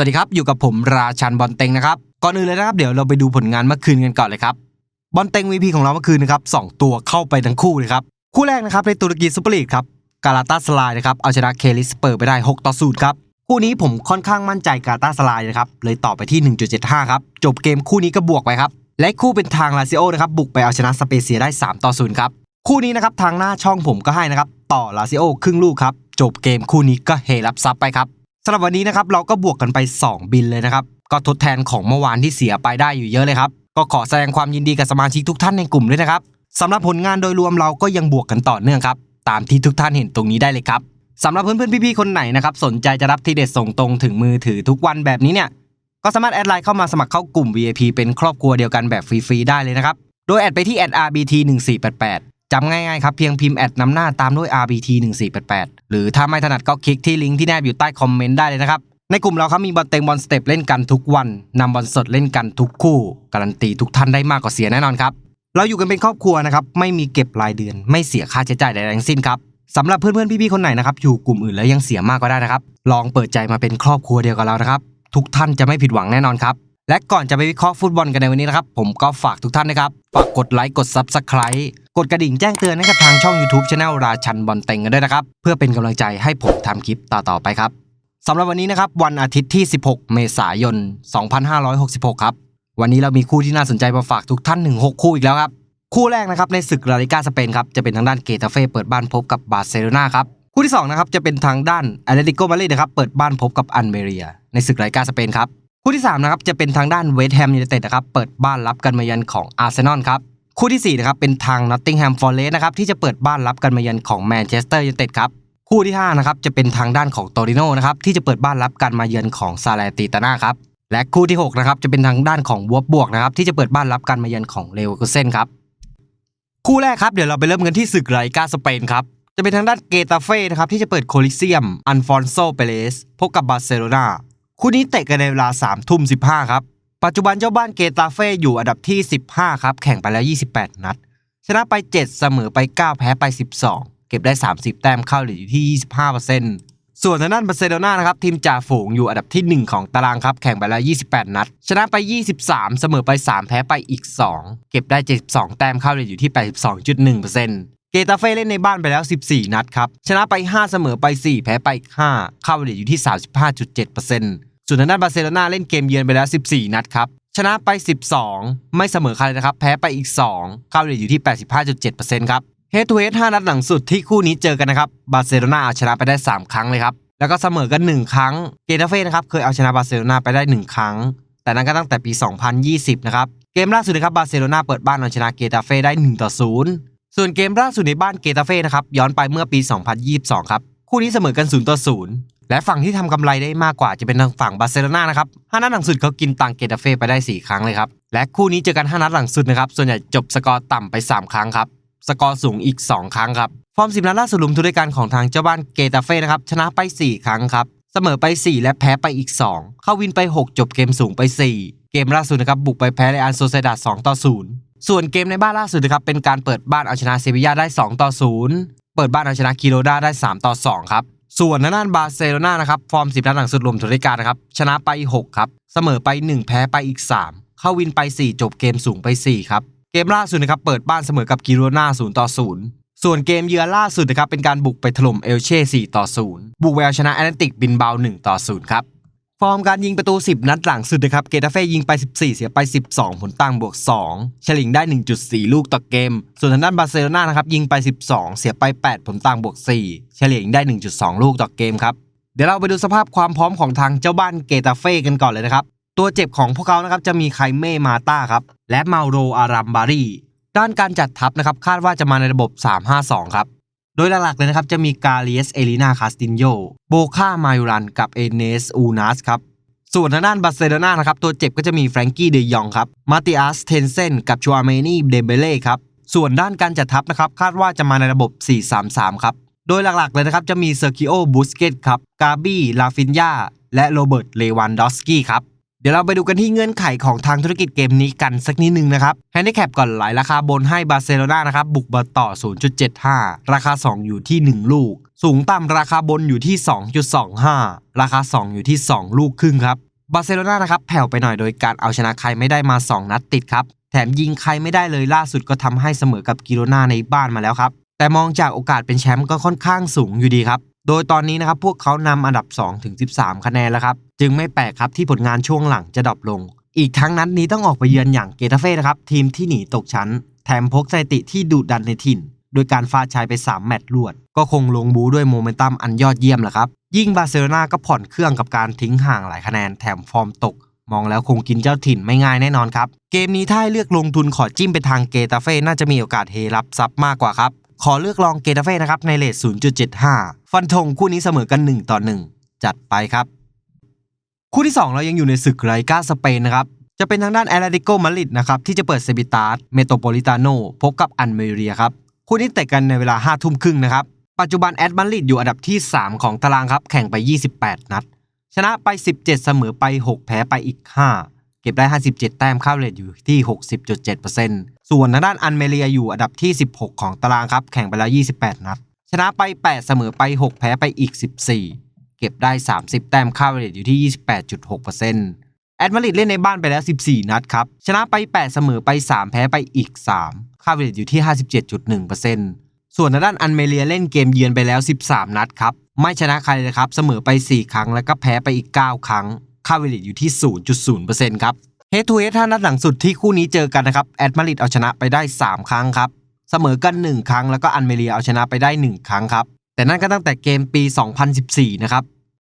วัสดีครับ อยู่กับผมราชันบอลเต็งนะครับ ก่อนอื่นเลยนะครับ เดี๋ยวเราไปดูผลงานเมื่อคืนกันก่อนเลยครับ บอลเต็ง VP ของเราเมื่อคืนนะครับสองตัวเข้าไปทั้งคู่เลยครับ คู่แรกนะครับในตุรกีซูเปอร์ลีกครับ กาลาตาสลายนะครับ เอาชนะเคลิสเปอร์ไปได้ 6 ต่อ0ครับ คู่นี้ผมค่อนข้างมั่นใจกาลาตาสลายนะครับ เลยต่อไปที่ 1.75 ครับ จบเกมคู่นี้ก็บวกไปครับ และคู่เป็นทางลาซิโอนะครับ บุกไปเอาชนะสเปเซียได้ 3 ต่อ0ครับ คู่นี้นะครับทางหน้าช่องผมก็ให้นะครับ ต่อลาซิโอครึ่งลูกครับ จบเกมคู่นี้ก็เฮรับซับไปครับำหรับวันนี้นะครับเราก็บวกกันไป 2 บินเลยนะครับ ก็ทดแทนของเมื่อวานที่เสียไปได้อยู่เยอะเลยครับ ก็ขอแสดงความยินดีกับสมาชิกทุกท่านในกลุ่มด้วยนะครับสำหรับผลงานโดยรวมเราก็ยังบวกกันต่อเนื่องครับ ตามที่ทุกท่านเห็นตรงนี้ได้เลยครับสำหรับเพื่อนๆพี่ๆคนไหนนะครับสนใจจะรับทีเด็ดส่งตรงถึงมือถือทุกวันแบบนี้เนี่ยก็สามารถแอดไลน์เข้ามาสมัครเข้ากลุ่ม VIP เป็นครอบครัวเดียวกันแบบฟรีๆได้เลยนะครับโดยแอดไปที่ @rbt1488 จำง่ายๆครับเพียงพิมพ์แอดนำหน้าตามด้วย RBT 1488หรือถ้าไม่ถนัดก็คลิกที่ลิงก์ที่แนบอยู่ใต้คอมเมนต์ได้เลยนะครับ ในกลุ่มเราครับมีบอลเต็งบอลสเต็ปเล่นกันทุกวันนำบอลสดเล่นกันทุกคู่ การันตีทุกท่านได้มากกว่าเสียแน่นอนครับ เราอยู่กันเป็นครอบครัวนะครับไม่มีเก็บรายเดือน ไม่เสียค่าใช้จ่ายใดๆทั้งสิ้นครับสำหรับเพื่อนๆพี่ๆคนไหนนะครับอยู่กลุ่มอื่นแล้วยังเสียมากก็ได้นะครับ ลองเปิดใจมาเป็นครอบครัวเดียวกับเรานะครับทุกท่านจะไม่ผิดหวังแน่นอนครับและก่อนจะไปวิเคราะห์ฟุตบอลกันในวันนี้นะครับผมก็ฝากทุกท่านนะครับฝากกดไลค์กด Subscribe กดกระดิ่งแจ้งเตือนให้กับทางช่อง YouTube c h anel ราชันบอลเต็งกันด้วยนะครับ เพื่อเป็นกำลังใจให้ผมทำคลิปต่อๆไปครับสำหรับวันนี้นะครับวันอาทิตย์ที่ 16 เมษายน 2566 ครับ วันนี้เรามีคู่ที่น่าสนใจมาฝากทุกท่านถึง6คู่อีกแล้วครับ คู่แรกนะครับในศึกลาลิกาสเปนครับจะเป็นทางด้านเกตาเฟ่เปิดบ้านพบกับบาร์เซโลนาครับคู่ที่สองนะครับจะเป็นทางด้านแอตเลติโกมาดริดนะครับเปิดบ้านพบกับอันเมเรีย ในศึกลาลิกาสเปนครับคู่ที่สามนะครับจะเป็นทางด้านเวสต์แฮมยูไนเต็ดนะครับเปิดบ้านรับกันมายือนของอาร์เซนอลครับ คู่ที่สี่นะครับเป็นทางนอตติงแฮมฟอร์เรสต์นะครับที่จะเปิดบ้านรับกันมาเยือนของแมนเชสเตอร์ยูไนเต็ดครับคู่ที่ห้านะครับจะเป็นทางด้านของโตริโนนะครับที่จะเปิดบ้านรับกันมาเยือนของซาเลติตาน่าครับและคู่ที่หกนะครับจะเป็นทางด้านของวอบบวกนะครับที่จะเปิดบ้านรับกันมาเยือนของเลวอร์คูเซนครับคู่แรกครับเดี๋ยวเราไปเริ่มกันที่ศึกไลกาสเปนครับจะเป็นทางด้านเกตาเฟ่นะครับที่จะเปิดโคลิเซียมอันฟอนโซเปเรสพบกับบาร์เซโลนาคู่นี้เตะกันในเวลา3ทุ่ม15ครับ ปัจจุบันเจ้าบ้านเกตาเฟ่อยู่อันดับที่ 15 ครับ แข่งไปแล้ว 28 นัด ชนะไป 7 เสมอไป 9 แพ้ไป 12 เก็บได้ 30 แต้มเข้าเหลืออยู่ที่ 25%ส่วนทางด้านบาร์เซโลนานะครับทีมจ่าฝูงอยู่อันดับที่ 1 ของตารางครับ แข่งไปแล้ว 28 นัด ชนะไป 23 เสมอไป 3 แพ้ไปอีก 2 เก็บได้ 72 แต้มเข้าเลยอยู่ที่ 82.1%เกตาเฟ่เล่นในบ้านไปแล้ว 14 นัดครับ ชนะไป 5 เสมอไป 4 แพ้ไปอีก5เข้าเลยอยู่ที่ 35.7% ส่วนทางด้านบาร์เซโลนาเล่นเกมเยือนไปแล้ว 14 นัดครับ ชนะไป 12 ไม่เสมอใครเลยนะครับ แพ้ไปอีก 2เข้าเลยอยู่ที่ 85.7%ครับเฮดทูเฮด5นัดหลังสุดที่คู่นี้เจอกันนะครับ บาร์เซโลนาเอาชนะไปได้ 3 ครั้งเลยครับ แล้วก็เสมอกัน 1 ครั้ง เกตาเฟ่นะครับเคยเอาชนะบาร์เซโลนาไปได้ 1 ครั้ง แต่นั้นก็ตั้งแต่ปี 2020 นะครับ เกมล่าสุดนะครับบาร์เซโลนาเปิดบ้านเอาชนะเกตาเฟ่ได้1ต่อ0ส่วนเกมล่าสุดในบ้านเกตาเฟ่นะครับย้อนไปเมื่อปี 2022 ครับคู่นี้เสมอกัน0ต่อ0 และฝั่งที่ทำกำไรได้มากกว่าจะเป็นทางฝั่งบาร์เซโลนานะครับ5นัดหลังสุดเขากินตังเกตาเฟ่ไปได้ 4 ครั้งเลยครับ และคู่นี้เจอกัน 5 นัดหลังสุดนะครับส่วนใหญ่จบสกอร์ต่ำไป 3 ครั้งครับสกอร์สูงอีก 2 ครั้งครับฟอร์ม10นัดล่าสุดรวมทุกรการของทางเจ้าบ้านเกตาเฟ่นะครับชนะไป 4 ครั้งครับเสมอไป 4 และแพ้ไปอีก 2 เข้าวินไป 6 จบเกมสูงไป 4 เกมล่าสุดนะครับบุกไปแพ้เรอัลโซเซดา2ต่อ 0 ส่วนเกมในบ้านล่าสุดนะครับเป็นการเปิดบ้านเอาชนะเซบียาได้ 2 ต่อ 0 เปิดบ้านเอาชนะกิโรดาได้ 3 ต่อ 2 ครับ ส่วนทางด้านบาร์เซโลนานะครับฟอร์ม10นัดหลังสุดรวมทุกรายการนะครับชนะไป 6 ครับเสมอไป 1 แพ้ไปอีก 3 เข้าวินไป 4 จบเกมสูงไป 4 ครับ เกมล่าสุดนะครับเปิดบ้านเสมอกับกิโรนา0ต่อ0ส่วนเกมเยือนล่าสุดนะครับเป็นการบุกไปถล่มเอลเช่4ต่อ0บุกแววชนะแอตแลนติกบินเบา1ต่อ0ครับ ฟอร์มการยิงประตู 10 นัดหลังสุดนะครับ เกตาเฟ่ยิงไป 14 เสียไป 12 ผลตั้งบวก 2 เฉลี่ยได้ 1.4 ลูกต่อเกม ส่วนทางด้านบาร์เซโลนานะครับยิงไป 12 เสียไป 8 ผลตั้งบวก 4 เฉลี่ยได้ 1.2 ลูกต่อเกมครับ เดี๋ยวเราไปดูสภาพความพร้อมของทางเจ้าบ้านเกตาเฟ่กันก่อนเลยนะครับ ตัวเจ็บของพวกเขานะครับจะมีไคเม่มาตาครับ และเมาโรอารัมบารี ด้านการจัดทัพนะครับคาดว่าจะมาในระบบ 3-5-2 ครับ โดยหลักๆเลยนะครับ จะมีกาเลียสเอลินาคาสตินโยโบคามายูรันกับเอเนสอูนัสครับส่วนทางด้านบาร์เซโลนานะครับ ตัวเจ็บก็จะมีแฟรงกี้เดยองครับ มาติอัสเทนเซนกับชัวเมนีเดเบเล่ครับ ส่วนด้านการจัดทัพนะครับ คาดว่าจะมาในระบบ 4-3-3 ครับ โดยหลักๆเลยนะครับ จะมีเซอร์กิโอบูสเกตครับ กาบี้ ลาฟินยาและโรเบิร์ต เลวันดอสกี้ครับ เดี๋ยวเราไปดูกันที่เงื่อนไขของทางธุรกิจเกมนี้กันสักนิดนึงนะครับแฮนดิแคปก่อนหลายราคาบนให้บาร์เซโลนานะครับบุกมาต่อ 0.75 ราคา 2 อยู่ที่ 1 ลูก สูงต่ำราคาบนอยู่ที่ 2.25 ราคา 2 อยู่ที่ 2 ลูกครึ่งครับบาร์เซโลนานะครับแผ่วไปหน่อยโดยการเอาชนะใครไม่ได้มา 2 นัดติดครับ แถมยิงใครไม่ได้เลยล่าสุดก็ทำให้เสมอกับกิโรนาในบ้านมาแล้วครับแต่มองจากโอกาสเป็นแชมป์ก็ค่อนข้างสูงอยู่ดีครับ โดยตอนนี้นะครับพวกเขานำอันดับ 2 ถึง 13 คะแนนแล้วครับ จึงไม่แปลกครับที่ผลงานช่วงหลังจะดรอปลง อีกทั้งนัดนี้ต้องออกไปเยือนอย่างเกตาเฟ่นะครับ ทีมที่หนีตกชั้น แถมพกสถิติที่ดุดันในถิ่น โดยการฟาดชายไป 3 แมตช์รวด ก็คงลงบูด้วยโมเมนตัมอันยอดเยี่ยมแหละครับ ยิ่งบาร์เซโลนาก็ผ่อนเครื่องกับการทิ้งห่างหลายคะแนนแถมฟอร์มตก มองแล้วคงกินเจ้าถิ่นไม่ง่ายแน่นอนครับเกมนี้ถ้าเลือกลงทุนขอจิ้มไปทางเกตาเฟ่น่าจะมีโอกาสเฮรับซับมากกว่าครับ ขอเลือกลองเกตาเฟ่นะครับในเลท0.75 ฟันธงคู่นี้เสมอกัน 1 ต่อ 1 จัดไปครับ คู่ที่ 2 เรายังอยู่ในศึกไรกาสเปนนะครับ จะเป็นทางด้านแอตเลติโกมาริดนะครับที่จะเปิดเซบิตาสเมโตโปลิตาโนพบกับอันเมเรียครับ คู่นี้เตะกันในเวลา5ทุ่มครึ่งนะครับ ปัจจุบันแอตมาริดอยู่อันดับที่ 3 ของตารางครับแข่งไป 28 นัด ชนะไป 17 เสมอไป 6 แพ้ไปอีก 5 เก็บได้ 57 แต้มเข้าเรทอยู่ที่ 60.7%ส่วนทางด้านอันเมเรียอยู่อันดับที่ 16 ของตารางครับ แข่งไปแล้ว 28 นัด ชนะไป 8 เสมอไป 6 แพ้ไปอีก 14 เก็บได้ 30 แต้มเข้าเรทอยู่ที่ 28.6%แอดมาริดเล่นในบ้านไปแล้ว 14 นัดครับ ชนะไป 8 เสมอไป 3 แพ้ไปอีก 3 ค่าเรทอยู่ที่ 57.1%ส่วนทางด้านอันเมเรียเล่นเกมเยือนไปแล้ว 13 นัดครับ ไม่ชนะใครเลยครับ เสมอไป 4 ครั้งแล้วก็แพ้ไปอีก 9 ครั้ง ค่าเวลิตอยู่ที่ 0.0%ครับเฮดทูเฮดท่านัดหลังสุดที่คู่นี้เจอกันนะครับแอดมาริดเอาชนะไปได้ 3 ครั้งครับ เสมอกัน 1 ครั้งแล้วก็อันเมเรียเอาชนะไปได้ 1 ครั้งครับ แต่นั่นก็ตั้งแต่เกมปี 2014 นะครับ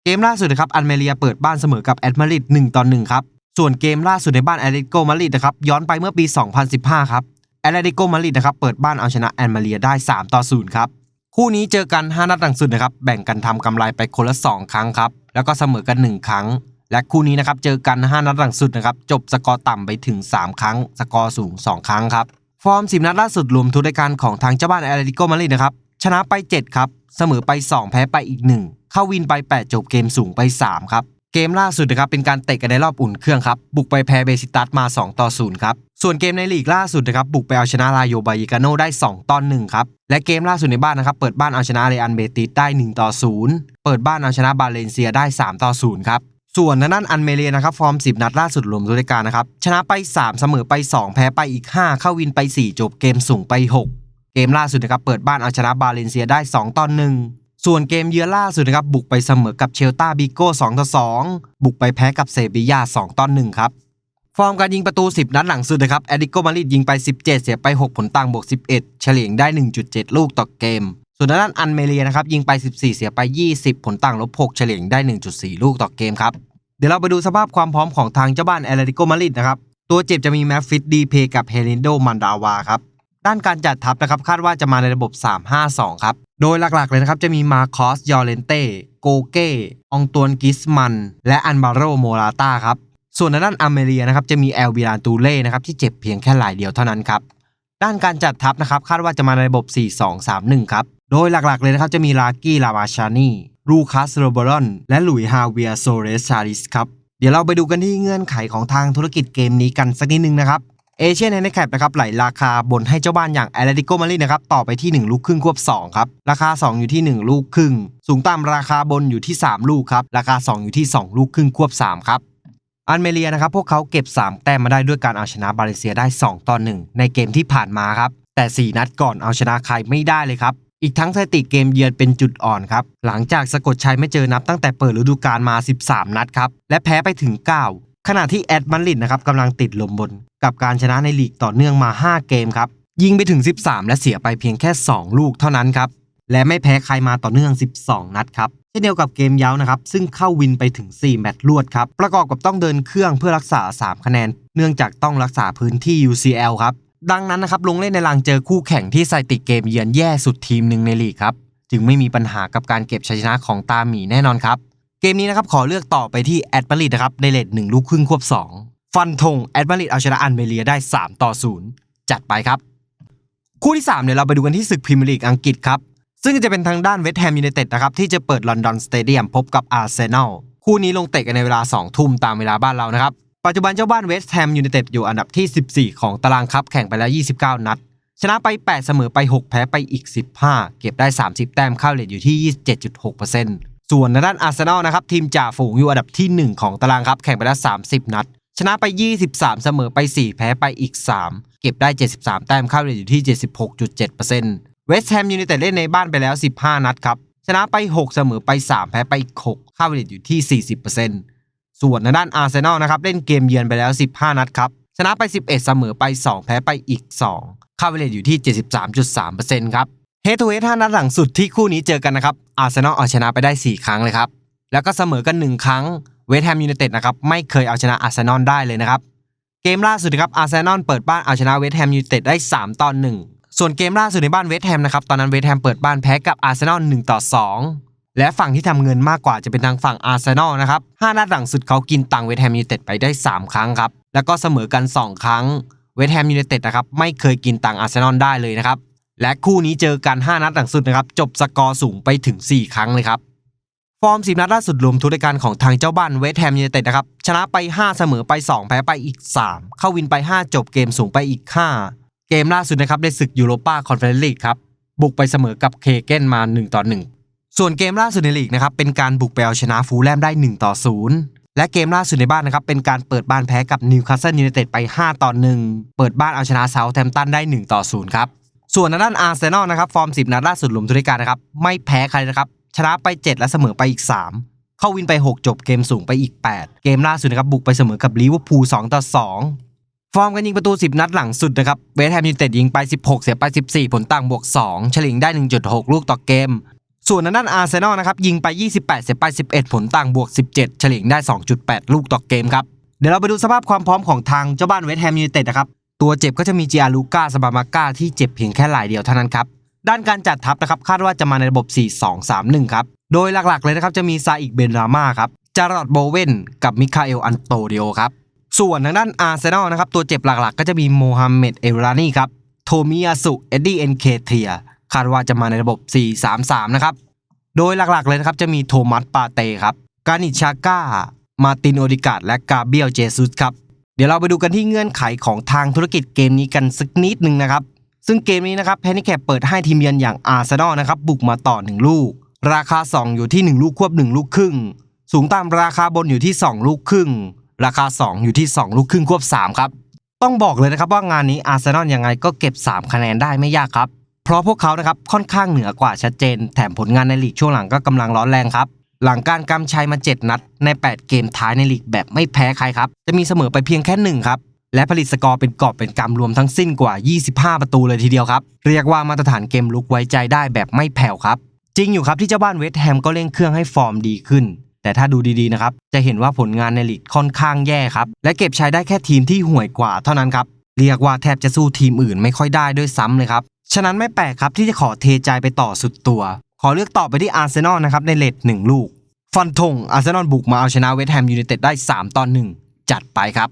เกมล่าสุดนะครับอันเมเรียเปิดบ้านเสมอกับแอดมาริด1ต่อ1ครับส่วนเกมล่าสุดในบ้านแอตเลติโกมาริดนะครับย้อนไปเมื่อปี 2015 ครับแอตเลติโกมาริดนะครับเปิดบ้านเอาชนะแอนมาเรียได้ 3 ต่อ 0 ครับคู่นี้เจอกัน 5 นัดหลังสุดนะครับแบ่งกันทำกำไรไปคนละ 2 ครั้งครับแล้วก็เสมอกัน 1 ครั้ง และคู่นี้นะครับเจอกัน 5 นัดหลังสุดนะครับจบสกอร์ต่ำไปถึง 3 ครั้ง สกอร์สูง 2 ครั้งครับฟอร์ม 10 นัดล่าสุดรวมทุกรายการของทางเจ้าบ้านแอตเลติโกมาดริดนะครับชนะไป 7 ครับ เสมอไป 2 แพ้ไปอีก 1 เข้าวินไป 8 จบเกมสูงไป 3 ครับ เกมล่าสุดนะครับเป็นการเตะกันในรอบอุ่นเครื่องครับ บุกไปแพ้เบซิตัสมา 2 ต่อ 0 ครับ ส่วนเกมในลีกล่าสุดนะครับบุกไปเอาชนะลาโยบายิกาโนได้ 2 ต่อ 1 ครับ และเกมล่าสุดในบ้านนะครับเปิดบ้านเอาชนะเรอันเบติสได้ 1 ต่อ 0 เปิดบ้านเอาชนะบาเลนเซียได้ 3 ต่อ 0 ครับ ส่วนทางด้านอันเมเรียนะครับฟอร์ม 10 นัดล่าสุดรวมทุกรายการนะครับชนะไป 3 เสมอไป 2 แพ้ไปอีก 5 เข้าวินไป 4 จบเกมสูงไป 6 เกมล่าสุดนะครับเปิดบ้านเอาชนะบาเลนเซียได้ 2ต่อ1ส่วนเกมเยือนล่าสุดนะครับบุกไปเสมอกับเชลตาบิโก้2ต่อ2บุกไปแพ้กับเซบียา2ต่อ1ครับฟอร์มการยิงประตู 10 นัดหลังสุดนะครับแอดิโกมาริดยิงไป 17 เสียไป 6 ผลต่างบวก 11 เฉลี่ยได้ 1.7 ลูกต่อเกม ส่วนด้านอันเมเรียนะครับยิงไป 14 เสียไป 20 ผลต่างลบ 6 เฉลี่ยได้ 1.4 ลูกต่อเกมครับเดี๋ยวเราไปดูสภาพความพร้อมของทางเจ้าบ้านแอตเลติโกมาริดนะครับตัวเจ็บจะมีแมฟฟิตดีเพกับเฮลินโดมันดาวาครับด้านการจัดทัพนะครับคาดว่าจะมาในระบบ 3-5-2 ครับ โดยหลักๆเลยนะครับจะมีมาคอสยอเลนเต้โกเก้องตวนกิสมัน และอันบาโรโมราตาครับส่วนด้านอเมเรียนะครับจะมีแอลบิลานตูเล่นะครับที่เจ็บเพียงแค่รายเดียวเท่านั้นครับ ด้านการจัดทัพนะครับคาดว่าจะมาในระบบ 4-2-3-1 ครับ โดยหลักๆเลยนะครับจะมีลากี้ลามาชานีรูคัสโรเบรอน และหลุยฮาเวียโซเรสชาริสครับ เดี๋ยวเราไปดูกันที่เงื่อนไขของทางธุรกิจเกมนี้กันสักนิดนึงนะครับเอเชียนในแคปนะครับไหลราคาบนให้เจ้าบ้านอย่างแอตเลติโกมาดริดนะครับต่อไปที่ 1 ลูกครึ่งควบ 2 ครับ ราคา 2 อยู่ที่ 1 ลูกครึ่ง สูงต่ำราคาบนอยู่ที่ 3 ลูกครับ ราคา 2 อยู่ที่ 2 ลูกครึ่งควบ 3 ครับ อันเมเรียนะครับพวกเขาเก็บ 3 แต้มมาได้ด้วยการเอาชนะบาเลเซียได้ 2 ต่อ 1 ในเกมที่ผ่านมาครับ แต่ 4 นัดก่อนเอาชนะใครไม่ได้เลยครับ อีกทั้งสถิติเกมเยือนเป็นจุดอ่อนครับ หลังจากสะกดชัยไม่เจอนับตั้งแต่เปิดฤดูกาลมา 13 นัดครับ และแพ้ไปถึง 9 ขณะที่แอดมันลิดนะครับกำลังติดลมบน กับการชนะในลีกต่อเนื่องมา 5 เกมครับยิงไปถึง 13 และเสียไปเพียงแค่ 2 ลูกเท่านั้นครับ และไม่แพ้ใครมาต่อเนื่อง 12 นัดครับเช่นเดียวกับเกมเย้านะครับ ซึ่งเข้าวินไปถึง 4 แมตช์รวดครับ ประกอบกับต้องเดินเครื่องเพื่อรักษา 3 คะแนน เนื่องจากต้องรักษาพื้นที่ UCL ครับ ดังนั้นนะครับลงเล่นในลังเจอคู่แข่งที่สถิติเกมเยือนแย่สุดทีมหนึ่งในลีกครับ จึงไม่มีปัญหากับการเก็บชัยชนะของตาหมีแน่นอนครับ เกมนี้นะครับขอเลือกต่อไปที่แอดมาริดนะครับในเลทหนึ่งลูกครึ่งควบ 2 ฟันธงแอดมาริดเอาชนะอันเมเรียได้ 3 ต่อ 0 จัดไปครับ คู่ที่3เดี๋ยวเราไปดูกันที่ศึกพรีเมียร์ลีกอังกฤษครับ ซึ่งจะเป็นทางด้านเวสต์แฮมยูไนเต็ดนะครับที่จะเปิดลอนดอนสเตเดียมพบกับอาร์เซนอลคู่นี้ลงเตะกันในเวลา 2 ทุ่มตามเวลาบ้านเรานะครับ ปัจจุบันเจ้าบ้านเวสต์แฮมยูไนเต็ดอยู่อันดับที่ 14 ของตารางครับแข่งไปแล้ว 29 นัด ชนะไป 8 เสมอไป 6 แพ้ไปอีก 15 เก็บได้ 30 แต้มเข้าเลทอยู่ที่ 27.6%สส่วนในด้านอาร์เซนอลนะครับทีมจ่าฝูงอยู่อันดับที่ 1 ของตารางครับแข่งไปแล้ว 30 นัด ชนะไป 23 เสมอไป 4 แพ้ไปอีก 3 เก็บได้ 73 แต้มเข้าเรทอยู่ที่ 76.7% เวสต์แฮมยูไนเต็ดเล่นในบ้านไปแล้ว 15 นัดครับ ชนะไป 6 เสมอไป 3 แพ้ไปอีก6ค่าเรทอยู่ที่ 40%ส่วนในด้านอาร์เซนอลนะครับ เล่นเกมเยือนไปแล้ว 15 นัดครับ ชนะไป 11 เสมอไป 2 แพ้ไปอีก 2ค่าเรทอยู่ที่ 73.3%ครับเฮทูเฮด5นัดหลังสุดที่คู่นี้เจอกันนะครับอาร์เซนอลเอาชนะไปได้ 4 ครั้งเลยครับแล้วก็เสมอกัน 1 ครั้งเวสต์แฮมยูไนเต็ดนะครับไม่เคยเอาชนะอาร์เซนอลได้เลยนะครับเกมล่าสุดครับอาร์เซนอลเปิดบ้านเอาชนะเวสต์แฮมยูไนเต็ดได้ 3 ต่อ 1 ส่วนเกมล่าสุดในบ้านเวสต์แฮมนะครับตอนนั้นเวสต์แฮมเปิดบ้านแพ้กับอาร์เซนอล1ต่อ 2 และฝั่งที่ทำเงินมากกว่าจะเป็นทางฝั่งอาร์เซนอลนะครับ5นัดหลังสุดเขากินตังเวสต์แฮมยูไนเต็ดไปได้ 3 ครั้งครับแล้วก็เสมอกัน 2 ครั้งเวสต์แฮมยูไนเต็ดนะครับไม่เคยกินตังอาร์เซนอลได้เลยนะครับและคู่นี้เจอกัน 5 นัดหลังสุดนะครับจบสกอร์สูงไปถึง 4 ครั้งเลยครับฟอร์ม10นัดล่าสุดรวมทุกรายการของทางเจ้าบ้านเวสต์แฮมยูไนเต็ดนะครับชนะไป 5 เสมอไป 2 แพ้ไปอีก 3 เข้าวินไป 5 จบเกมสูงไปอีก 5 เกมล่าสุดนะครับในศึกยูโรปาคอนเฟอเรนซ์ลีกครับบุกไปเสมอกับเคเกนมา1ต่อ1ส่วนเกมล่าสุดในลีกนะครับเป็นการบุกไปเอาชนะฟูลแลมได้1ต่อ0และเกมล่าสุดในบ้านนะครับเป็นการเปิดบ้านแพ้กับนิวคาสเซิลยูไนเต็ดไป5ต่อ1เปิดบ้านเอาชนะเซาท์แฮมป์ตันได้1ต่อ0ครับส่วนด้านอาร์เซนอลนะครับฟอร์ม 10 นัดล่าสุดรวมทุกรการนะครับไม่แพ้ใครนะครับชนะไป 7 และเสมอไปอีก 3เข้าวินไป 6 จบเกมสูงไปอีก 8 เกมล่าสุดนะครับบุกไปเสมอกับลิเวอร์พูล2ต่อ2 ฟอร์มกันยิงประตู 10 นัดหลังสุดนะครับ เวสต์แฮมยูไนเต็ดยิงไป 16 เสียไป 14 ผลต่างบวก 2 เฉลี่ยได้ 1.6 ลูกต่อเกม ส่วนทางด้านอาร์เซนอลนะครับยิงไป 28 เสียไป 11 ผลต่างบวก 17 เฉลี่ยได้ 2.8 ลูกต่อเกมครับ เดี๋ยวเราไปดูสภาพความพร้อมของทางเจ้าบ้านเวสต์แฮมยูไนเต็ดนะครับ ตัวเจ็บก็จะมีจิอาลูก้าสบามาก้าที่เจ็บเพียงแค่รายเดียวเท่านั้นครับ ด้านการจัดทัพนะครับคาดว่าจะมาในระบบ 4-2-3-1 ครับ โดยหลักๆเลยนะครับจะมีซาอิกเบนราม่าครับจารอดโบเวนกับมิคาเอลอันโตเดียครับ ส่วนทางด้านอาร์เซนอลนะครับตัวเจ็บหลักๆ ก็จะมีโมฮัมเหม็ดเอลรานีครับโทมิยาสุเอ็ดดี้เอ็นเคเทียคาดว่าจะมาในระบบ 4-3-3 นะครับ โดยหลักๆเลยนะครับจะมีโทมัสปาเต้ครับกานิชาก้า มาตินโอดิกาดและกาเบียลเจซุสครับเดี๋ยวเราไปดูกันที่เงื่อนไขของทางธุรกิจเกมนี้กันสักนิดหนึ่งนะครับ ซึ่งเกมนี้นะครับแพนิแคปเปิดให้ทีมเยือนอย่างอาร์เซนอลนะครับบุกมาต่อ 1 ลูก ราคา 2 อยู่ที่ 1 ลูกควบ 1 ลูกครึ่ง สูงตามราคาบนอยู่ที่ 2 ลูกครึ่ง ราคา 2 อยู่ที่ 2 ลูกครึ่งควบ 3 ครับ ต้องบอกเลยนะครับว่างานนี้อาร์เซนอลยังไงก็เก็บ 3 คะแนนได้ไม่ยากครับ เพราะพวกเขานะครับค่อนข้างเหนือกว่าชัดเจน แถมผลงานในลีกช่วงหลังก็กำลังร้อนแรงครับ หลังการกำชัยมา 7 นัด ใน 8 เกมท้ายในลีกแบบไม่แพ้ใครครับ จะมีเสมอไปเพียงแค่ 1 ครับ และผลิตสกอร์เป็นกอบเป็นกำรวมทั้งสิ้นกว่า 25 ประตูเลยทีเดียวครับ เรียกว่ามาตรฐานเกมลุกไว้ใจได้แบบไม่แผ่วครับ จริงอยู่ครับที่เจ้าบ้านเวสต์แฮมก็เร่งเครื่องให้ฟอร์มดีขึ้น แต่ถ้าดูดีๆนะครับจะเห็นว่าผลงานในลีกค่อนข้างแย่ครับและเก็บชัยได้แค่ทีมที่ห่วยกว่าเท่านั้นครับเรียกว่าแทบจะสู้ทีมอื่นไม่ค่อยได้ด้วยซ้ำเลยครับฉะนั้นไม่แปลกครับที่จะขอเทใจไปต่อสุดตัว ขอเลือกต่อไปที่อาร์เซนอลนะครับในเลทหนึ่งลูก ฟันธงอาร์เซนอลบุกมาเอาชนะเวสต์แฮมยูไนเต็ดได้ 3 ต่อ 1 จัดไปครับ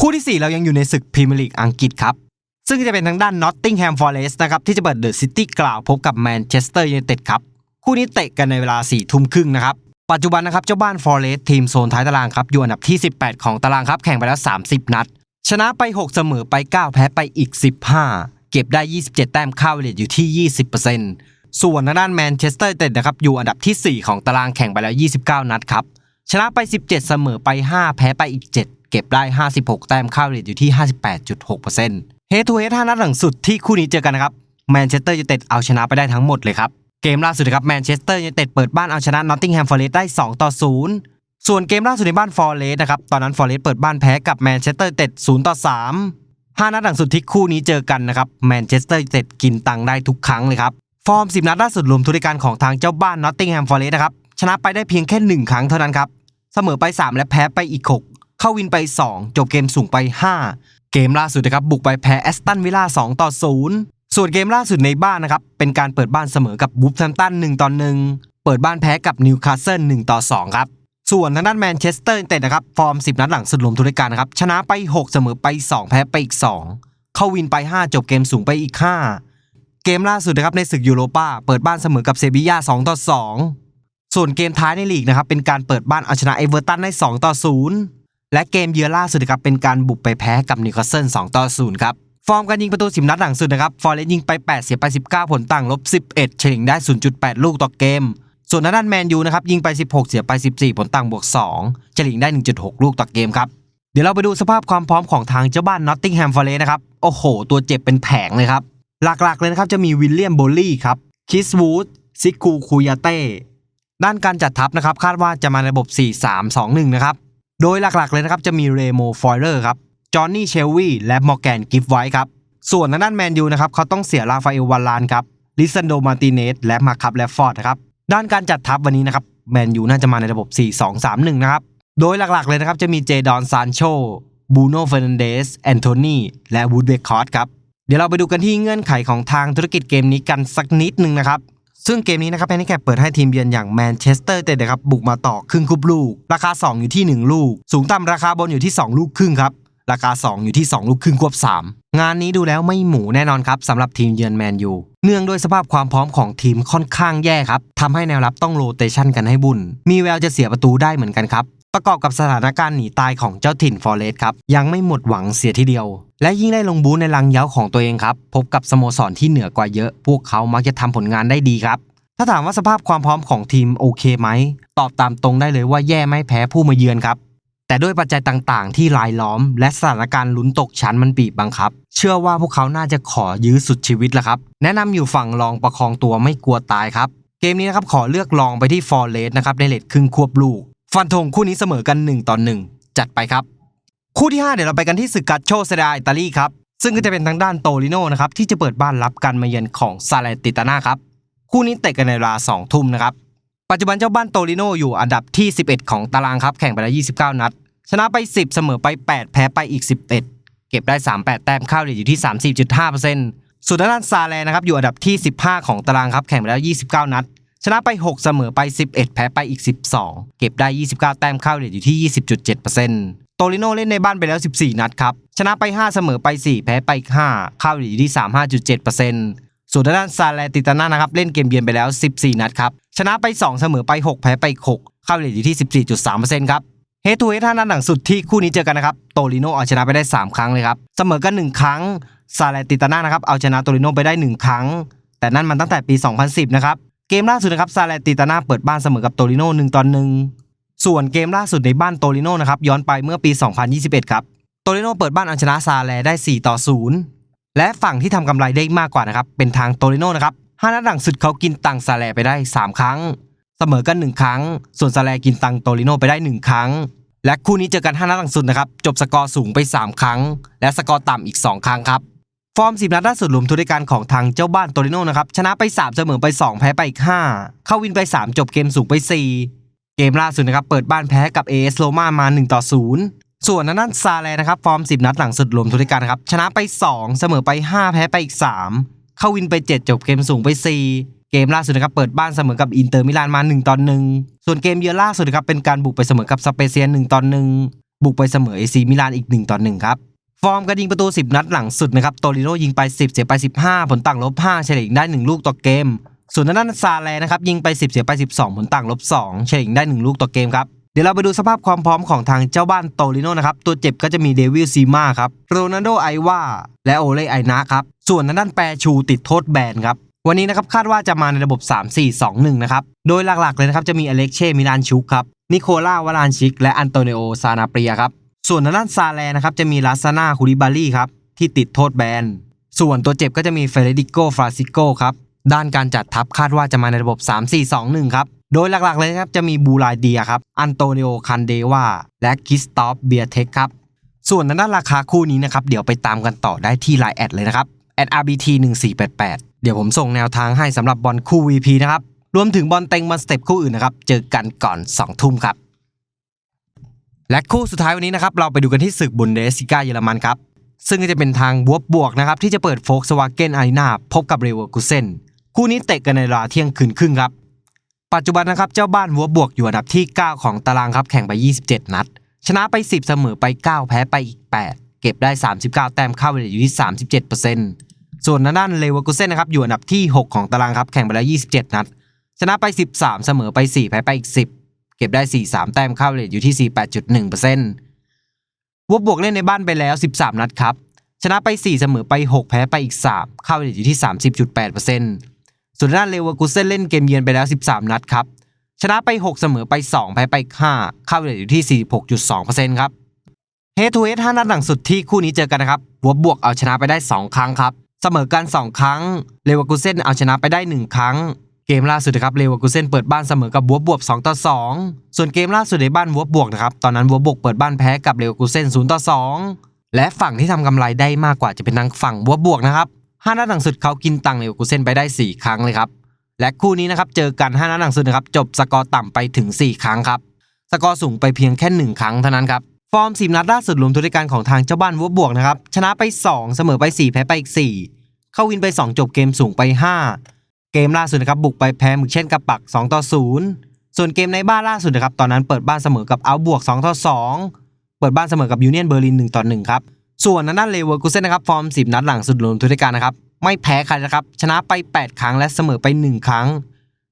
คู่ที่ 4 เรายังอยู่ในศึกพรีเมียร์ลีกอังกฤษครับ ซึ่งจะเป็นทางด้าน Nottingham Forest นะครับที่จะเปิดเดอะซิตี้กล่าวพบกับแมนเชสเตอร์ยูไนเต็ดครับ คู่นี้เตะกันในเวลา4ทุ่มครึ่งนะครับ ปัจจุบันนะครับเจ้าบ้าน Forest ทีมโซนท้ายตารางครับอยู่อันดับที่ 18 ของตารางครับแข่งไปแล้ว 30 นัด ชนะไป 6 เสมอไป 9 แพ้ไปอีก 15 เก็บได้ 27 แต้มค่าเวลอยู่ที่ 20%ส่วนทางด้านแมนเชสเตอร์เต็ดนะครับอยู่อันดับทีสี่4 ของตารางแข่งไปแล้ว 29 นัดครับชนะไป 17 เสมอไป 5 แพ้ไปอีก 7 เก็บได้ 56 แต้มค่าเรทอยู่ที่ 58.6%เฮดทูเฮด5นัดหลังสุดที่คู่นี้เจอกันนะครับแมนเชสเตอร์ยูไนเต็ดเอาชนะไปได้ทั้งหมดเลยครับ เกมล่าสุดนะครับแมนเชสเตอร์ยูไนเต็ดเปิดบ้านเอาชนะนอตติงแฮมฟอร์เรสต์ได้ 2 ต่อ 0 ส่วนเกมล่าสุดในบ้านฟอร์เรสต์นะครับตอนนั้นฟอร์เรสต์เปิดบ้านแพ้กับแมนเชสเตอร์เต็ด 0 ต่อ 3 5 นัดหลังสุดที่คู่นี้เจอกันนะครับแมนเชสเตอร์ยูไนเต็ดกินตังได้ทุกครั้งเลยครับ ฟอร์ม 10 นัดล่าสุดรวมทุรการของทางเจ้าบ้านนอตติงแฮมฟอร์เรสต์นะครับชนะไปได้เพียงแค่ 1 ครั้งเท่านั้นครับเสมอไป 3 และแพ้ไปอีก 6 เข้าวินไป 2 จบเกมสูงไป 5 เกมล่าสุดนะครับบุกไปแพ้แอสตันวิลล่า2ต่อ 0 ส่วนเกมล่าสุดในบ้านนะครับ เป็นการเปิดบ้านเสมอกับบูฟแฮมตัน1ต่อ1เปิดบ้านแพ้กับนิวคาสเซิล1ต่อ2ครับ ส่วนทางด้านแมนเชสเตอร์ยูไนเต็ดนะครับ ฟอร์ม 10 นัดหลังสุดรวมทุรการนะครับ ชนะไป 6 เสมอไป 2 แพ้ไปอีก 2 เข้าวินไป 5 จบเกมสูงไปอีก 5 เกมล่าสุดนะครับในศึกยูโรปาเปิดบ้านเสมอกับเซบีย่า2ต่อ2ส่วนเกมท้ายในลีกนะครับเป็นการเปิดบ้านเอาชนะเอเวอร์ตันได้2ต่อ0และเกมเยือนล่าสุดนะครับเป็นการบุกไปแพ้กับนิวคาสเซิล2ต่อ0ครับ ฟอร์มการยิงประตู 10 นัดหลังสุดนะครับ ฟอร์เรสต์ยิงไป 8 เสียไป 19 ผลต่างลบ 11 เฉลี่ยได้ 0.8 ลูกต่อเกม ส่วนด้านแมนยูนะครับยิงไป 16 เสียไป 14 ผลต่างบวก 2 เฉลี่ยได้ 1.6 ลูกต่อเกมครับ เดี๋ยวเราไปดูสภาพความพร้อมของทางเจ้าบ้านนอตติงแฮมฟอร์เรสนะครับ โอ้โห ตัวเจ็บเป็นแผงเลยครับ หลักๆเลยนะครับจะมีวิลเลียมโบลลี่ครับ คิสวูด ซิกูคูยาเต้ ด้านการจัดทัพนะครับคาดว่าจะมาในระบบ 4-3-2-1 นะครับ โดยหลักๆเลยนะครับจะมีเรโมฟอยเลอร์ครับ จอห์นนี่เชลวีและมอร์แกนกิฟไว้ครับ ส่วนทางด้านแมนยูนะครับเขาต้องเสียราฟาเอลวาลานครับลิซันโดมาร์ติเนสและมาคับแลฟฟอร์ดนะครับด้านการจัดทัพวันนี้นะครับแมนยูน่าจะมาในระบบ 4-2-3-1 นะครับ โดยหลักๆเลยนะครับ จะมีเจดอนซานโชบูโน่เฟรนันเดสแอนโทนีและวูดเบคคอร์ตครับเดี๋ยวเราไปดูกันที่เงื่อนไขของทางธุรกิจเกมนี้กันสักนิดหนึ่งนะครับ ซึ่งเกมนี้นะครับแฮนดิแคปเปิดให้ทีมเยือนอย่างแมนเชสเตอร์เตะครับบุกมาต่อครึ่งคุบลูก ราคา 2 อยู่ที่ 1 ลูก สูงต่ำราคาบนอยู่ที่ 2 ลูกครึ่งครับ ราคา 2 อยู่ที่ 2 ลูกครึ่งควบ 3 งานนี้ดูแล้วไม่หมูแน่นอนครับสำหรับทีมเยือนแมนยูเนื่องด้วยสภาพความพร้อมของทีมค่อนข้างแย่ครับทำให้แนวรับต้องโรเตชันกันให้บุญมีแววจะเสียประตูได้เหมือนกันครับประกอบกับสถานการณ์หนีตายของเจ้าถิ่นฟอเรสต์ครับยังไม่หมดหวังเสียทีเดียว และยิ่งได้ลงบูในรังเย้าของตัวเองครับ พบกับสโมสรที่เหนือกว่าเยอะ พวกเขามักจะทำผลงานได้ดีครับ ถ้าถามว่าสภาพความพร้อมของทีมโอเคไหม ตอบตามตรงได้เลยว่าแย่ไม่แพ้ผู้มาเยือนครับ แต่ด้วยปัจจัยต่างๆ ที่รายล้อม และสถานการณ์ลุ้นตกชั้นมันบีบบังคับ เชื่อว่าพวกเขาน่าจะขอยื้อสุดชีวิตละครับ แนะนำอยู่ฝั่งรองประคองตัวไม่กลัวตายครับ เกมนี้นะครับขอเลือกลองไปที่ฟอร์เรสนะครับในเลทครึ่งควบลูก ฟันธงคู่นี้เสมอกัน1ต่อ1จัดไปครับ คู่ที่ 5 เดี๋ยวเราไปกันที่ศึกกัตโชเซเดาอิตาลีครับซึ่งก็จะเป็นทางด้านโตริโนนะครับที่จะเปิดบ้านรับการมาเยือนของซาเลติตาน่าครับคู่นี้เตะกันในเวลา2ทุ่มนะครับ ปัจจุบันเจ้าบ้านโตริโนอยู่อันดับที่ 11 ของตารางครับ แข่งไปแล้ว 29 นัด ชนะไป 10 เสมอไป 8 แพ้ไปอีก 11 เก็บได้ 38 แต้มเข้าเรทอยู่ที่ 30.5%ส่วนทางด้านซาแลนะครับอยู่อันดับที่ 15 ของตารางครับแข่งไปแล้ว 29 นัด ชนะไป 6 เสมอไป 11 แพ้ไปอีก 12 เก็บได้ 29 แต้มเข้าเรทอยู่ที่ 20.7%โตริโนเล่นในบ้านไปแล้ว 14 นัดครับ ชนะไป 5 เสมอไป 4 แพ้ไปอีก5เข้าเรทอยู่ที่ 35.7%ส่วนทางด้านซาแลติตาน่านะครับ เล่นเกมเยือนไปแล้ว 14 นัดครับ ชนะไป 2 เสมอไป 6 แพ้ไปอีก6เข้าเรทอยู่ที่ 14.3%ครับเฮทูเฮท่านัดหลังสุดที่คู่นี้เจอกันนะครับ โตริโนเอาชนะไปได้ 3 ครั้งเลยครับ เสมอกัน 1 ครั้ง ซาเลติตาน่านะครับ เอาชนะโตริโนไปได้ 1 ครั้ง แต่นั่นมันตั้งแต่ปี 2010 นะครับ เกมล่าสุดนะครับ ซาเลติตาน่าเปิดบ้านเสมอกับโตริโน1ต่อ1ส่วนเกมล่าสุดในบ้านโตริโนนะครับ ย้อนไปเมื่อปี 2021 ครับ โตริโนเปิดบ้านเอาชนะซาแลได้ 4 ต่อ 0 และฝั่งที่ทำกำไรได้มากกว่านะครับ เป็นทางโตริโนนะครับ ห้านัดหลังสุดเขากินตังซาแลไปได้ 3 ครั้ง เสมอกัน 1 ครั้ง ส่วนซาแลกินตังโตริโนไปได้ 1 ครั้ง และคู่นี้เจอกัน5นัดหลังสุดนะครับ จบสกอร์สูงไป 3 ครั้ง และสกอร์ต่ำอีก 2 ครั้งครับ ฟอร์ม 10 นัดล่าสุดรวมทุนด้วยการของทางเจ้าบ้านโตริโนนะครับ ชนะไป 3 เสมอไป 2 แพ้ไปอีก 5 เข้าวินไป 3 จบเกมสูงไป 4 เกมล่าสุดนะครับ เปิดบ้านแพ้กับ AS โ o มามา1ต่อ0ส่วนทางด้านซาแลนะครับ ฟอร์ม 10 นัดหลังสุดรวมทุนด้วยกันนะครับ ชนะไป 2 เสมอไป 5 แพ้ไปอีก 3 เข้าวินไป 7 จบเกมสูงไป 4 เกมล่าสุดนะครับเปิดบ้านเสมอกับอินเตอร์มิลานมา1ต่อ1ส่วนเกมเยือนล่าสุดนะครับเป็นการบุกไปเสมอกับสเปเซียน1ต่อ1บุกไปเสมอเอซีมิลานอีก1ต่อ1ครับฟอร์มการยิงประตู 10 นัดหลังสุดนะครับโตริโนยิงไป 10 เสียไป 15 ผลต่างลบ5เฉลี่ยได้ 1 ลูกต่อเกม ส่วนทางด้านซาแลนะครับยิงไป 10 เสียไป 12 ผลต่างลบ2เฉลี่ยได้ 1 ลูกต่อเกมครับเดี๋ยวเราไปดูสภาพความพร้อมของทางเจ้าบ้านโตริโนนะครับตัวเจ็บก็จะมีเดวิลซีมาครับโรนัลโดไอวาและโอเลไอนะครับ ส่วนทางด้านแปรชูติดโทษแบนครับวันนี้นะครับคาดว่าจะมาในระบบ 3-4-2-1 นะครับ โดยหลักๆเลยนะครับจะมีอเล็กเช่ มิลานชุกครับ นิโคล่าวารานชิก และอันโตเนโอ ซานาเปียครับ ส่วนทางด้านซาแลนะครับจะมีลาซาน่าคูริบาลีครับ ที่ติดโทษแบน ส่วนตัวเจ็บก็จะมีเฟเรดิโกฟราซิโกครับ ด้านการจัดทัพคาดว่าจะมาในระบบ 3-4-2-1 ครับ โดยหลักๆเลยนะครับจะมีบูลาเดียครับ อันโตเนโอ คันเดวา และคิสตอฟเบียเทคครับ ส่วนทางด้านราคาคู่นี้นะครับเดี๋ยวไปตามกันต่อได้ที่ไลน์แอดเลยนะครับ แอด RBT 1488เดี๋ยวผมส่งแนวทางให้สำหรับบอลคู่ VP นะครับ รวมถึงบอลเต็งบอลสเต็ปคู่อื่นนะครับ เจอกันก่อน 2 ทุ่มครับ และคู่สุดท้ายวันนี้นะครับ เราไปดูกันที่ศึกบุนเดสซิก้าเยอรมันครับ ซึ่งก็จะเป็นทางบวบบวกนะครับ ที่จะเปิดโฟกสวาเกนอารีนาพบกับเรเวอร์กุเซนคู่นี้เตะกันในเวลาเที่ยงคืนครึ่งครับ ปัจจุบันนะครับเจ้าบ้านวัวบวกอยู่อันดับที่ 9 ของตารางครับแข่งไป 27 นัด ชนะไป 10 เสมอไป 9 แพ้ไปอีก 8 เก็บได้ 39 แต้มเข้าไปอยู่ที่ 37% ส่วนทางด้านเลเวอร์กุเซนนะครับอยู่อันดับที่ 6 ของตารางครับแข่งไปแล้ว 27 นัด ชนะไป 13 เสมอไป 4 แพ้ไปอีก 10 เก็บได้ 43 แต้มเข้าเรทอยู่ที่ 48.1%วัวบวกเล่นในบ้านไปแล้ว 13 นัดครับชนะไป 4 เสมอไป 6 แพ้ไปอีก 3 เข้าเรทอยู่ที่ 30.8%ส่วนด้านเลเวอร์กุเซนเล่นเกมเยือนไปแล้ว 13 นัดครับชนะไป 6 เสมอไป 2 แพ้ไป 5 เข้าเรทอยู่ที่ 46.2%ครับเฮทูเฮด5นัดหลังสุดที่คู่นี้เจอกันนะครับวัวบวกเอาชนะไปได้ 2 ครั้งครับ เสมอกัน 2 ครั้ง เลวากูเซนเอาชนะไปได้ 1 ครั้ง เกมล่าสุดนะครับ เลวากูเซนเปิดบ้านเสมอกับวัวบวก2ต่อ2 ส่วนเกมล่าสุดในบ้านวัวบวกนะครับ ตอนนั้นวัวบวกเปิดบ้านแพ้กับเลวากูเซน0ต่อ2 และฝั่งที่ทำกำไรได้มากกว่าจะเป็นทางฝั่งวัวบวกนะครับ5นัดหลังสุดเขากินตังเลวากูเซนไปได้ 4 ครั้งเลยครับ และคู่นี้นะครับเจอกัน5นัดหลังสุดนะครับจบสกอร์ต่ำไปถึง 4 ครั้งครับ สกอร์สูงไปเพียงแค่ 1 ครั้งเท่านั้นครับ ฟอร์มสินัดล่าสุดรวมทุกรการของทางเจ้าบ้านวัวบวกนะครับ ชนะไป 2 เสมอไป 4 แพ้ไปอีก 4 เข้าวินไป 2 จบเกมสูงไป 5 เกมล่าสุดนะครับบุกไปแพ้มึกเช่นกับปัก 2 ต่อ 0 ส่วนเกมในบ้านล่าสุดนะครับตอนนั้นเปิดบ้านเสมอกับเอาบวก 2 ต่อ 2 เปิดบ้านเสมอกับยูเนียนเบอร์ลิน 1 ต่อ 1 ครับ ส่วนนั้นเลเวอร์กูเซ่นนะครับฟอร์ม 10 นัดหลังสุดรวมทุกรการนะครับไม่แพ้ใครนะครับชนะไป 8 ครั้งและเสมอไป 1 ครั้ง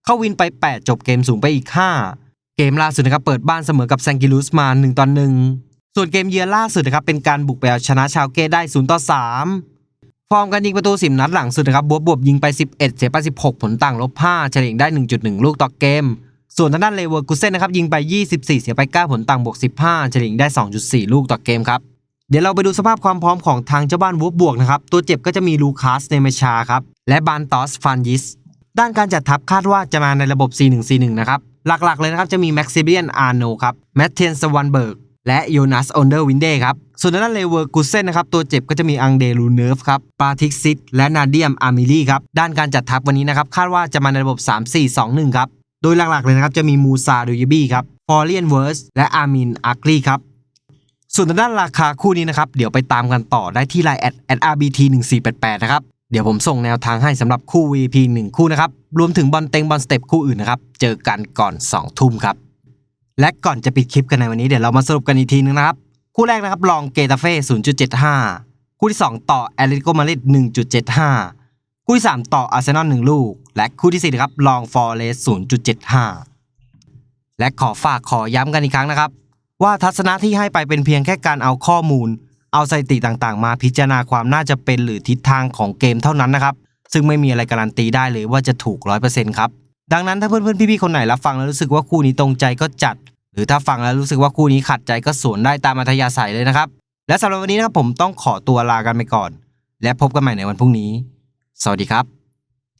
เข้าวินไป 8 จบเกมสูงไปอีก 5 เกมล่าสุดนะครับเปิดบ้านเสมอกับแซงกิลูสมา1ต่อ1 ส่วนเกมเยือนล่าสุดนะครับเป็นการบุกไปเอาชนะชาวเก้ได้0ต่อ3ฟอร์มการยิงประตู 10 นัดหลังสุดนะครับบวบบวบยิงไป 11 เสียไป16 ผลต่างลบ5เฉลี่ยได้ 1.1 ลูกต่อเกม ส่วนทางด้านเลเวอร์กูเซ่นนะครับยิงไป 24 เสียไป 9 ผลต่างบวก 15 เฉลี่ยได้ 2.4 ลูกต่อเกมครับเดี๋ยวเราไปดูสภาพความพร้อมของทางเจ้าบ้านวูฟบวกนะครับ ตัวเจ็บก็จะมีลูคัสเนเมชาครับ และบานตอสฟันยิส ด้านการจัดทัพคาดว่าจะมาในระบบ 4-1-4-1 นะครับ หลักๆเลยนะครับ จะมีแม็กซิเบียนอาร์โนครับ แมทเทนสวันเบิร์ก และโยนัสออนเดอร์วินเดครับ ส่วนด้านเลเวอร์กูเซนนะครับ ตัวเจ็บก็จะมีอังเดรูเนิร์ฟครับ ปาทิกซิตและนาเดียมอามิลี่ครับ ด้านการจัดทัพวันนี้นะครับ คาดว่าจะมาในระบบ 3-4-2-1 ครับ โดยหลักๆเลยนะครับ จะมีมูซาดูยบี้ครับ ฟอร์เลียนเวิร์สและอาร์มินอาร์กลีครับ ส่วนด้านราคาคู่นี้นะครับ เดี๋ยวไปตามกันต่อได้ที่ไลน์แอดแอด RBT 1488นะครับ เดี๋ยวผมส่งแนวทางให้สำหรับคู่ VP 1 คู่นะครับ รวมถึงบอลเต็งบอลสเต็ปคู่อื่นนะครับ เจอกันก่อน 2 ทุ่มครับ และก่อนจะปิดคลิปกันในวันนี้เดี๋ยวเรามาสรุปกันอีกทีนึงนะครับ คู่แรกนะครับลองเกตาเฟ่0.75 คู่ที่ 2 ต่อแอตเลติโกมาดริด1.75 คู่ที่ 3 ต่ออาร์เซนอล1ลูก และคู่ที่4นะครับลองฟอร์เรส0.75 และขอฝากขอย้ำกันอีกครั้งนะครับ ว่าทัศนะที่ให้ไปเป็นเพียงแค่การเอาข้อมูล เอาสถิติต่างๆ มาพิจารณาความน่าจะเป็นหรือทิศทางของเกมเท่านั้นนะครับซึ่งไม่มีอะไรการันตีได้เลยว่าจะถูก 100%ครับ ดังนั้นถ้าเพื่อนๆพี่ๆคนไหนรับฟังแล้วรู้สึกว่าคู่นี้ตรงใจก็จัด หรือถ้าฟังแล้วรู้สึกว่าคู่นี้ขัดใจก็สวนได้ตามอัธยาศัยเลยนะครับ และสำหรับวันนี้นะครับผมต้องขอตัวลากันไปก่อน และพบกันใหม่ในวันพรุ่งนี้ สวัสดีครับ